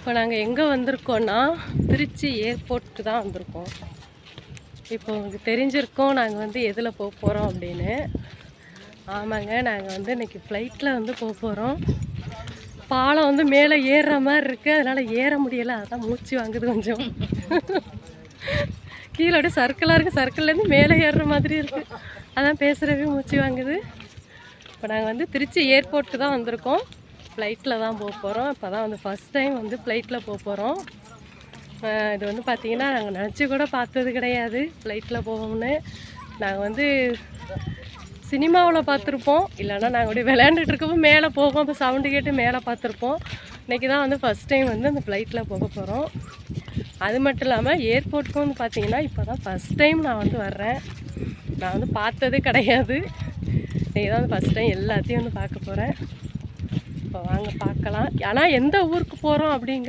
இப்போ நாங்கள் எங்கே வந்திருக்கோன்னா திருச்சி ஏர்போர்ட்டுக்கு தான் வந்திருக்கோம். இப்போ உங்களுக்கு தெரிஞ்சிருக்கோம் நாங்கள் வந்து எதில் போக போகிறோம் அப்படின்னு. ஆமாங்க நாங்கள் வந்து இன்னைக்கு ஃப்ளைட்டில் வந்து போக போகிறோம் பாலம் வந்து மேலே ஏறுற மாதிரி இருக்குது அதனால் ஏற முடியலை. அதான் மூச்சு வாங்குது கொஞ்சம். கீழே அப்படியே சர்க்கிளாக இருக்குது சர்க்கிள்லேருந்து மேலே ஏறுற மாதிரி இருக்குது அதான் பேசுகிறவே மூச்சு வாங்குது. இப்போ நாங்கள் வந்து திருச்சி ஏர்போர்ட்டுக்கு தான் வந்திருக்கோம். ஃப்ளைட்டில் தான் போக போகிறோம் இப்போ தான் வந்து ஃபஸ்ட் டைம் வந்து ஃப்ளைட்டில் போக போகிறோம் இது வந்து பார்த்திங்கன்னா நாங்கள் நினச்சி கூட பார்த்தது கிடையாது ஃப்ளைட்டில் போவோம்னு. நாங்கள் வந்து சினிமாவில் பார்த்துருப்போம். இல்லைன்னா நாங்கள் அப்படியே விளையாண்டுட்டு இருக்கப்போ மேலே போவோம் அப்போ சவுண்டு கேட்டு மேலே பார்த்துருப்போம். இன்றைக்கி தான் வந்து ஃபஸ்ட் டைம் வந்து அந்த ஃப்ளைட்டில் போக போகிறோம் அது மட்டும் இல்லாமல் ஏர்போர்ட்டுக்கும் வந்து பார்த்திங்கன்னா இப்போ தான் ஃபஸ்ட் டைம் நான் வந்து வர்றேன். நான் வந்து பார்த்தது கிடையாது. இன்றைக்கி தான் வந்து ஃபஸ்ட் டைம் எல்லாத்தையும் வந்து பார்க்க போகிறேன் இப்போ வாங்க பார்க்கலாம். ஆனால் எந்த ஊருக்கு போகிறோம் அப்படிங்கிற